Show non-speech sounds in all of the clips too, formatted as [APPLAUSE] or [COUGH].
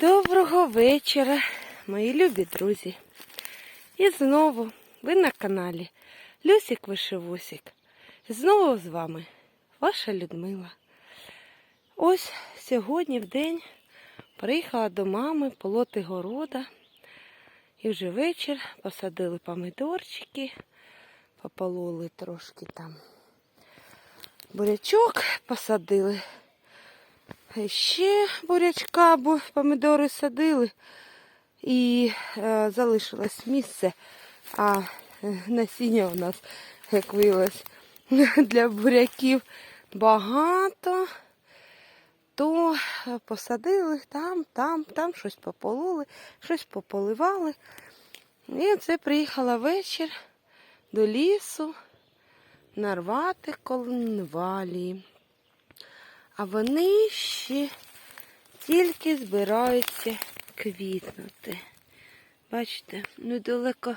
Доброго вечора, мої любі друзі. І знову ви на каналі Люсік Вишивусік. Знову з вами ваша Людмила. Ось сьогодні в день приїхала до мами полоти города. І вже вечір посадили помидорчики, попололи трошки там бурячок посадили. Ще бурячка, бо помидори садили і е, залишилось місце, а е, насіння у нас, як виявилось, [LAUGHS] для буряків багато, то е, посадили там, там, там щось попололи, щось пополивали. І це приїхала вечір до лісу нарвати конвалії. А вони ще тільки збираються квітнути. Бачите, недалеко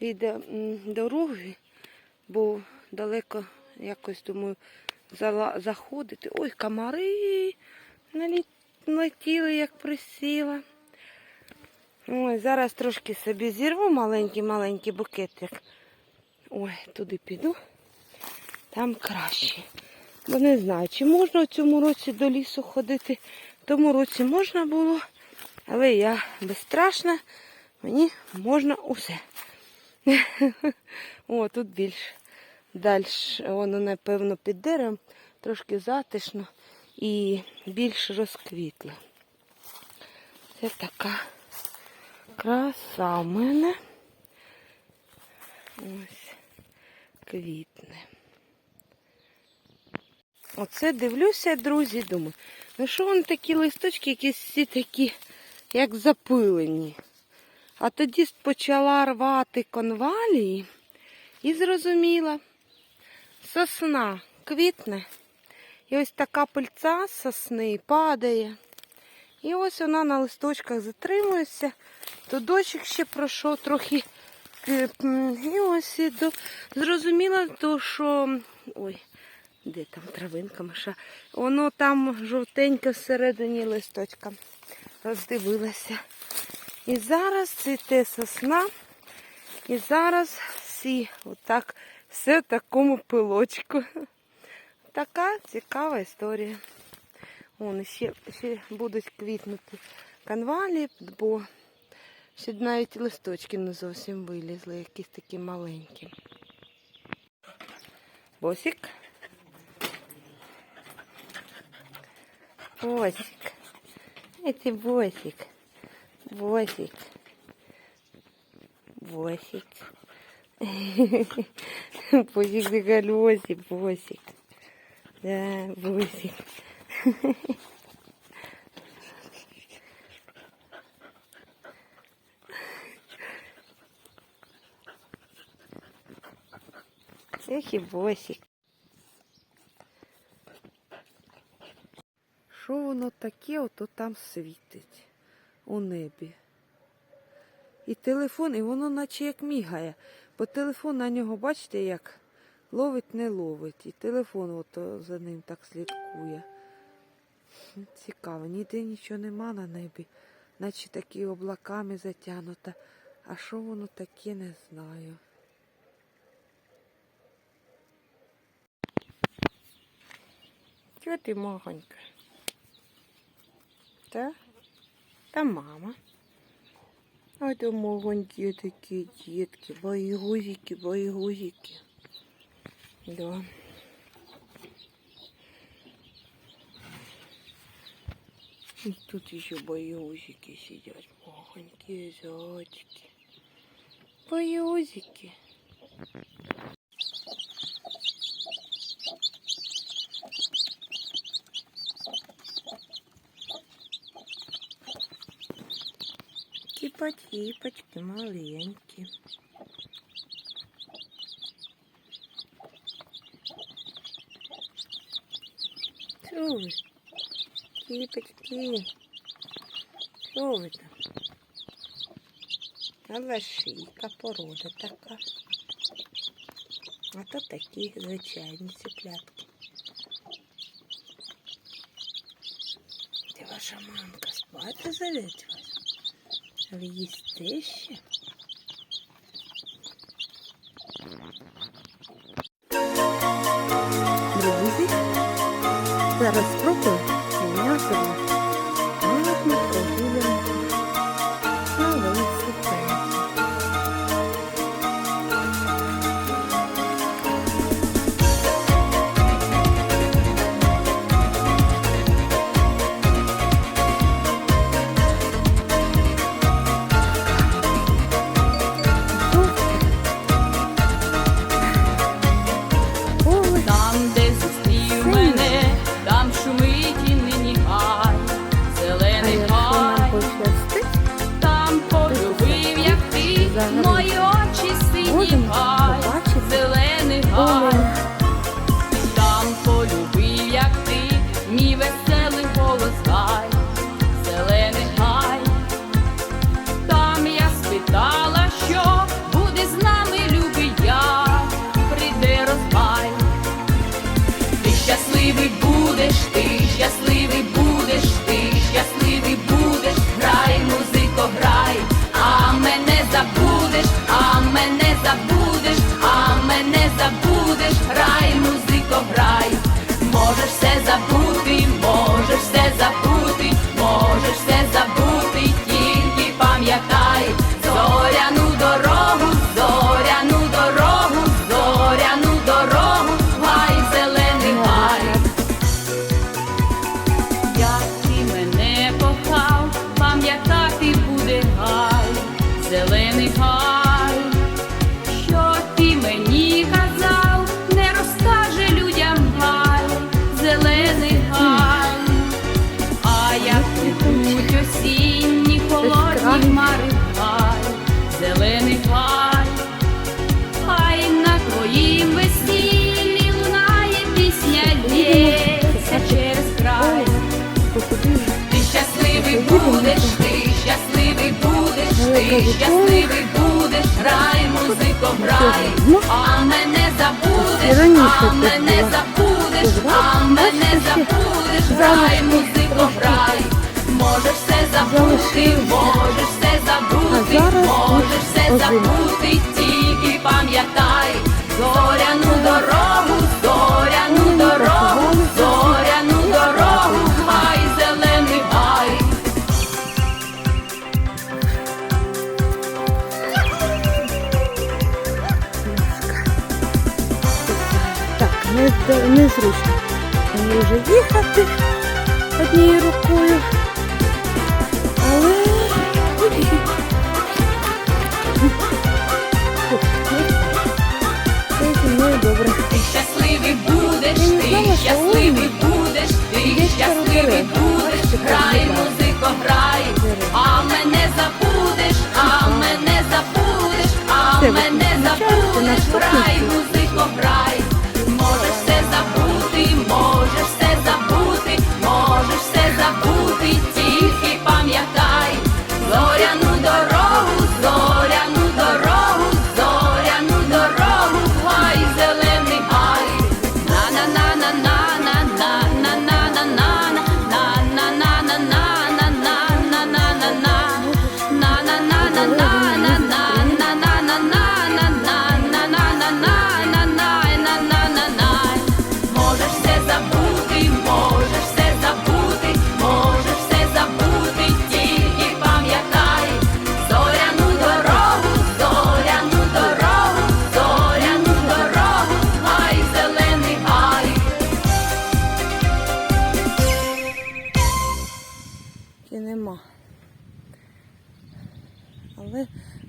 від дороги, бо далеко якось думаю заходити. Ой, комари налетіли, як присіла. Ой, зараз трошки собі зірву маленький-маленький букетик. Ой, туди піду. Там краще. Бо не знаю, чи можна в цьому році до лісу ходити. В тому році можна було, але я безстрашна, мені можна усе. [LAUGHS] О, тут більш далі, воно, напевно, під деревом, трошки затишно і більш розквітло. Це така краса в мене. Ось квітне. Оце дивлюся, друзі, думаю, ну що вони такі листочки, якісь всі такі, як запилені. А тоді почала рвати конвалії і зрозуміла, сосна квітне. І ось така пильця сосни падає. І ось вона на листочках затримується. То дощик ще пройшов трохи. е, І ось і до... зрозуміла, то, що. Ой, де там травинка Маша? Воно там жовтеньке всередині листочка. Роздивилася. І зараз цвіте сосна. І зараз всі отак, все в такому пилочку. Така цікава історія. Вон ще, ще будуть квітнути канвалі, бо ще навіть листочки не зовсім вилізли, якісь такі маленькі. Босик. Босик. Это Босик. Босик. Босик. Босик [LAUGHS] на колесе, Босик. Да, Босик. [LAUGHS] Эх и Босик. Що воно таке, ото там світить у небі. І телефон, і воно наче як мігає. Бо телефон на нього, бачите, як ловить, не ловить. І телефон ото за ним так слідкує. Цікаво, ніде нічого нема на небі, наче такі облаками затягнуто. А що воно таке, не знаю. Чого ти махонька? Та? Та мама. А то маленькі такі дітки, боєгузики, боєгузики. Да. И тут еще боёзики сидят, маленькие зайчики. Боёзики. піпочки маленькі. Чули? Кіпочки. Що ви там? Але шийка, порода такая. А то такі звичайні ціплятки. Де ваша мамка спать зовет вас? Але їсти ще. Друзі, зараз спробую. more you мене не забудеш, грай, музико, грай, можеш все забути, можеш все забути. щасливий, щасливий будеш, грай, музико, грай, а мене забудеш, а мене забудеш, а мене забудеш, грай, музико, грай, можеш все забути, можеш все забути, можеш все забути, тільки пам'ятай, зоряну дорогу. зручно. Мені вже їхати однією рукою. Але Це зі мною добре. Ти щасливий будеш, ти щасливий будеш, ти щасливий будеш, грай, музико, грай, а мене забудеш, а мене забудеш, а мене забудеш, грай, музико, грай забути можеш.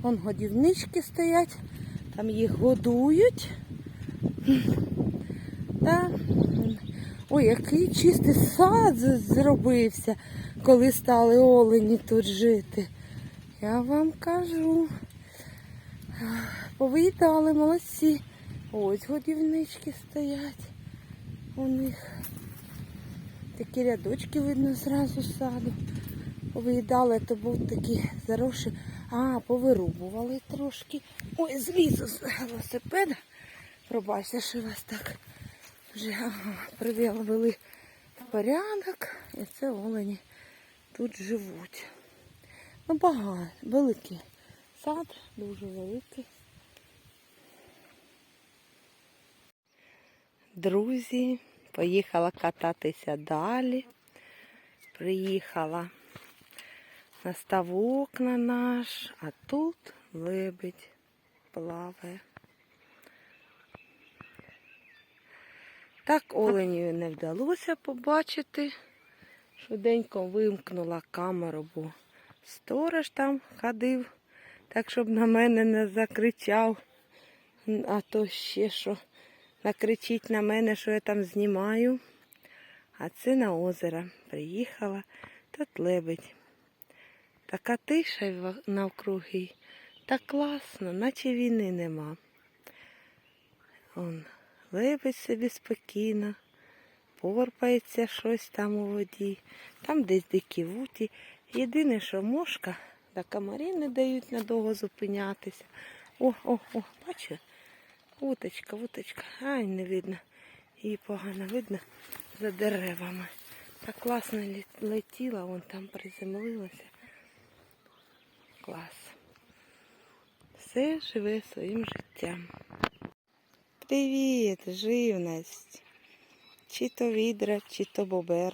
Вон годівнички стоять, там їх годують. Та... Ой, який чистий сад зробився, коли стали олені тут жити. Я вам кажу. Повиїдали молодці. Ось годівнички стоять. У них такі рядочки видно зразу саду. Повиїдали, то був такий заросший. А, повирубували трошки. Ой, злізу з велосипеда. Пробачте, що вас так вже привели в порядок. І це олені тут живуть. Ну, багато, великий сад, дуже великий. Друзі, поїхала кататися далі. Приїхала на ставок на наш, а тут лебедь плаває. Так оленію не вдалося побачити. Швиденько вимкнула камеру, бо сторож там ходив, так щоб на мене не закричав, а то ще що накричить на мене, що я там знімаю. А це на озеро приїхала, тут лебедь. Така тиша навкруги. Так класно, наче війни нема. Он, лебедь собі спокійно, порпається щось там у воді, там десь дикі вуті. Єдине, що мошка та комарі не дають надовго зупинятися. О, о, о, бачу? Уточка, уточка. Ай, не видно. Її погано видно за деревами. Так класно летіла, вон там приземлилася. Клас. Все живе своїм життям. Привіт, живність. Чи то відра, чи то бобер.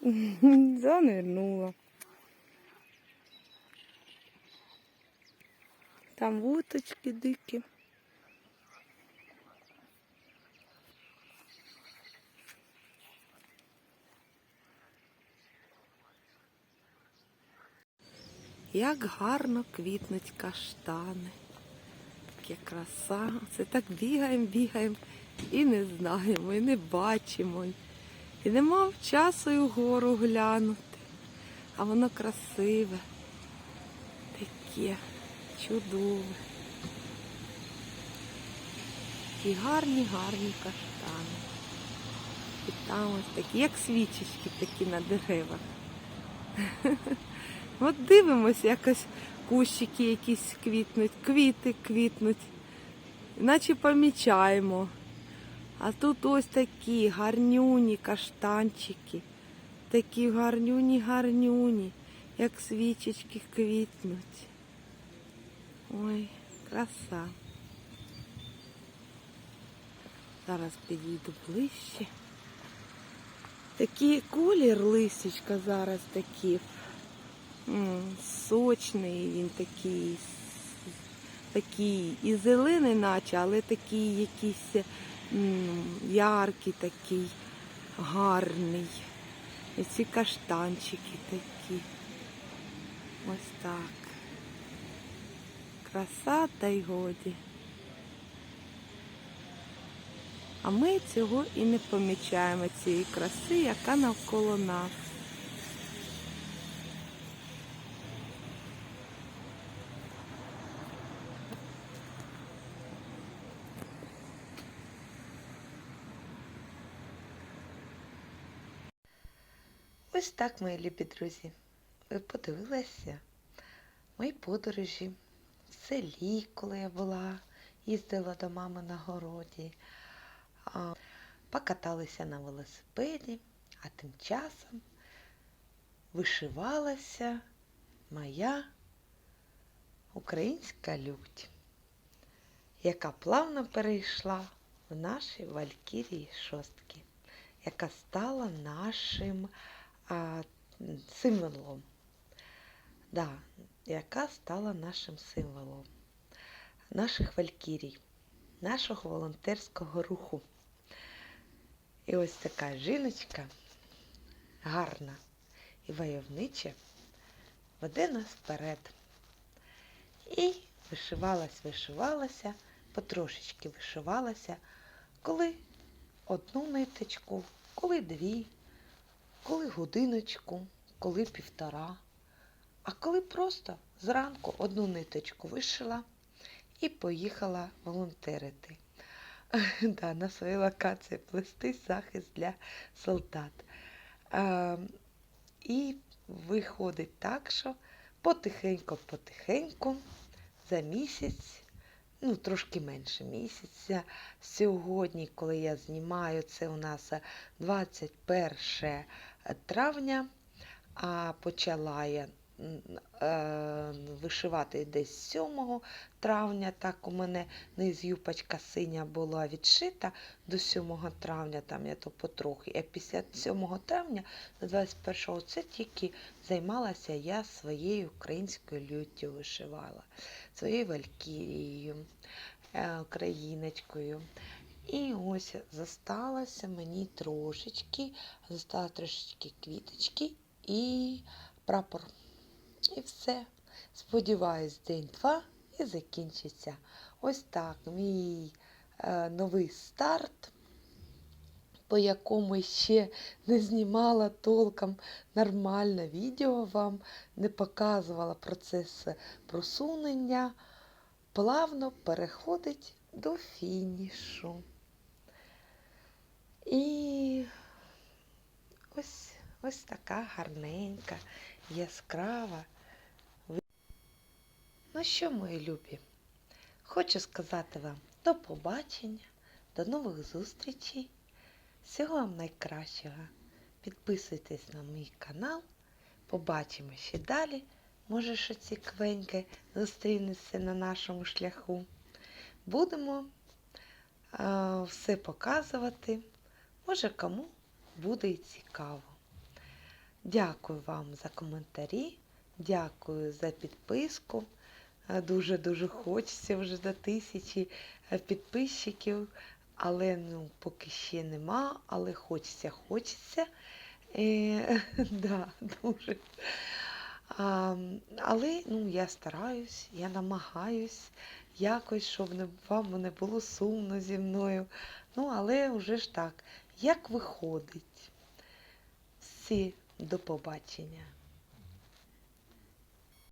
[LAUGHS] Занирнула. Там вуточки дикі. Як гарно квітнуть каштани. Таке краса. Це так бігаємо, бігаємо і не знаємо, і не бачимо. І нема часу і вгору глянути. А воно красиве. Таке чудове. Такі гарні, гарні каштани. І там ось такі, як свічечки такі на деревах. [LAUGHS] От дивимося, якось кущики якісь квітнуть, квіти квітнуть, наче помічаємо. А тут ось такі гарнюні каштанчики, такі гарнюні, гарнюні, як свічечки квітнуть. Ой, краса. Зараз підійду ближче. Такий колір лисичка зараз такий. Сочний він такий, такий і зелений, наче, але такий якийсь яркий, такий гарний. І ці каштанчики такі. Ось так. Краса та й годі. А ми цього і не помічаємо, цієї краси, яка навколо нас. Ось так, мої любі друзі. Ви подивилися мої подорожі в селі, коли я була, їздила до мами на городі, покаталися на велосипеді, а тим часом вишивалася моя українська лють, яка плавно перейшла в наші Валькірії шостки, яка стала нашим а, символом. Да, яка стала нашим символом наших валькірій, нашого волонтерського руху. І ось така жіночка гарна і войовнича веде нас вперед. І вишивалась, вишивалася, потрошечки вишивалася, коли одну ниточку, коли дві, коли годиночку, коли півтора, а коли просто зранку одну ниточку вишила і поїхала волонтерити. [LAUGHS] Да, на своїй локації плести захист для солдат. А, і виходить так, що потихеньку-потихеньку за місяць, ну трошки менше місяця, сьогодні, коли я знімаю, це у нас 21 е, травня, а почала я е, вишивати десь 7 травня. Так у мене низ юпочка синя була відшита до 7 травня, там я то потрохи. А після 7 травня до 21 це тільки займалася я своєю українською люттю вишивала, своєю валькірією, е, україночкою. І ось зосталося мені трошечки, зосталось трошечки квіточки і прапор. І все. Сподіваюсь, день-два і закінчиться. Ось так мій е, новий старт, по якому ще не знімала толком нормально відео вам, не показувала процес просунення, плавно переходить до фінішу. І ось, ось така гарненька, яскрава. Ну що, мої любі, хочу сказати вам до побачення, до нових зустрічей. Всього вам найкращого. Підписуйтесь на мій канал. Побачимо ще далі. Може, що цікавеньке зустрінеться на нашому шляху. Будемо е, все показувати. Може, кому буде і цікаво. Дякую вам за коментарі, дякую за підписку. Е, Дуже-дуже хочеться вже до тисячі е, підписчиків, але ну, поки ще нема, але хочеться, хочеться. Е, [LAUGHS] да, дуже. А, але ну, я стараюсь, я намагаюсь якось, щоб вам не було сумно зі мною. Ну, але вже ж так, як виходить. Всі до побачення.